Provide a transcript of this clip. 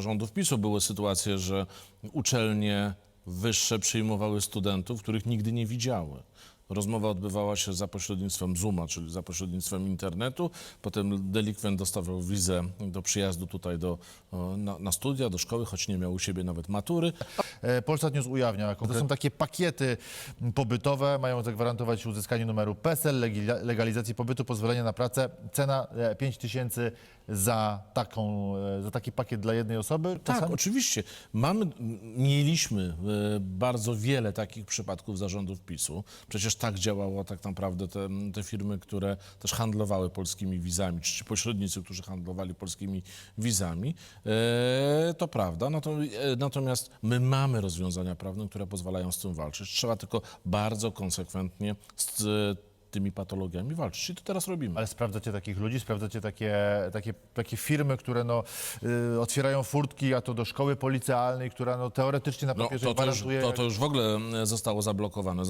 rządów PiSu były sytuacje, że uczelnie wyższe przyjmowały studentów, których nigdy nie widziały. Rozmowa odbywała się za pośrednictwem Zooma, czyli za pośrednictwem internetu. Potem delikwent dostawał wizę do przyjazdu tutaj do, na, na studia, do szkoły, choć nie miał u siebie nawet matury. E, Polsat News ujawnia, to są takie pakiety pobytowe, mają zagwarantować uzyskanie numeru PESEL, legalizacji pobytu, pozwolenia na pracę. Cena e, 5 tysięcy za, taką, e, za taki pakiet dla jednej osoby. Tak, Czasami- oczywiście. Mamy, mieliśmy e, bardzo wiele takich przypadków zarządów PiSu. Przecież tak działało tak naprawdę te, te firmy, które też handlowały polskimi wizami, czy pośrednicy, którzy handlowali polskimi wizami. E, to prawda. Nato, e, natomiast my mamy rozwiązania prawne, które pozwalają z tym walczyć. Trzeba tylko bardzo konsekwentnie z tymi patologiami walczyć. I to teraz robimy. Ale sprawdzacie takich ludzi, sprawdzacie takie, takie, takie firmy, które no, y, otwierają furtki, a to do szkoły policealnej, która no, teoretycznie na No, papierze to, to, już, gwarantuje... to, to już w ogóle e, zostało zablokowane.